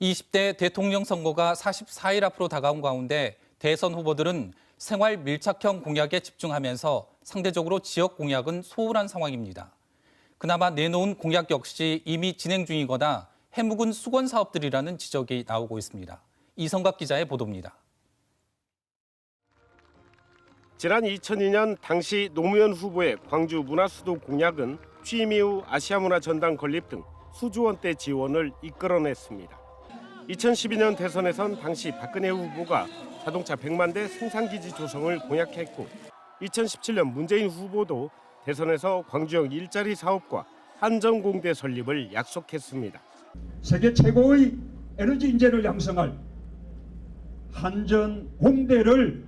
20대 대통령 선거가 44일 앞으로 다가온 가운데 대선 후보들은 생활 밀착형 공약에 집중하면서 상대적으로 지역 공약은 소홀한 상황입니다. 그나마 내놓은 공약 역시 이미 진행 중이거나 해묵은 수건 사업들이라는 지적이 나오고 있습니다. 이성각 기자의 보도입니다. 지난 2002년 당시 노무현 후보의 광주 문화수도 공약은 취임 이후 아시아문화 전당 건립 등 수조 원대 지원을 이끌어냈습니다. 2012년 대선에선 당시 박근혜 후보가 자동차 100만 대 생산기지 조성을 공약했고 2017년 문재인 후보도 대선에서 광주형 일자리 사업과 한전공대 설립을 약속했습니다. 세계 최고의 에너지 인재를 양성할 한전 공대를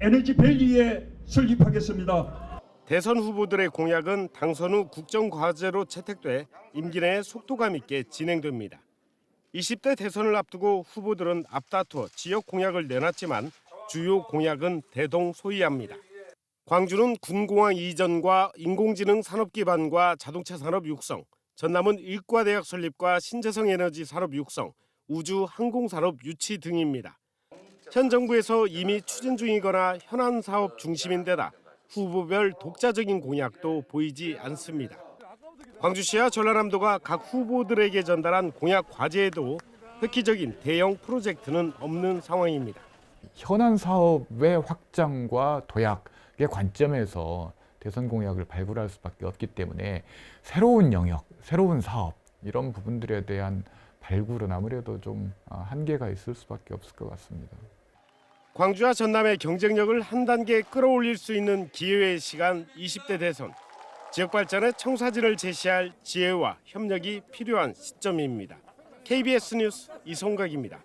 에너지밸리에 설립하겠습니다. 대선 후보들의 공약은 당선 후 국정 과제로 채택돼 임기 내에 속도감 있게 진행됩니다. 20대 대선을 앞두고 후보들은 앞다투어 지역 공약을 내놨지만 주요 공약은 대동소이합니다. 광주는 군공항 이전과 인공지능 산업 기반과 자동차 산업 육성, 전남은 일과대학 설립과 신재생 에너지 산업 육성, 우주 항공 산업 유치 등입니다. 현 정부에서 이미 추진 중이거나 현안 사업 중심인데다 후보별 독자적인 공약도 보이지 않습니다. 광주시와 전라남도가 각 후보들에게 전달한 공약 과제에도 획기적인 대형 프로젝트는 없는 상황입니다. 현안 사업의 확장과 도약의 관점에서 대선 공약을 발굴할 수밖에 없기 때문에 새로운 영역, 새로운 사업 이런 부분들에 대한 발굴은 아무래도 좀 아, 한계가 있을 수밖에 없을 것 같습니다. 광주와 전남의 경쟁력을 한 단계 끌어올릴 수 있는 기회의 시간 20대 대선. 지역 발전의 청사진을 제시할 지혜와 협력이 필요한 시점입니다. KBS 뉴스 이성각입니다.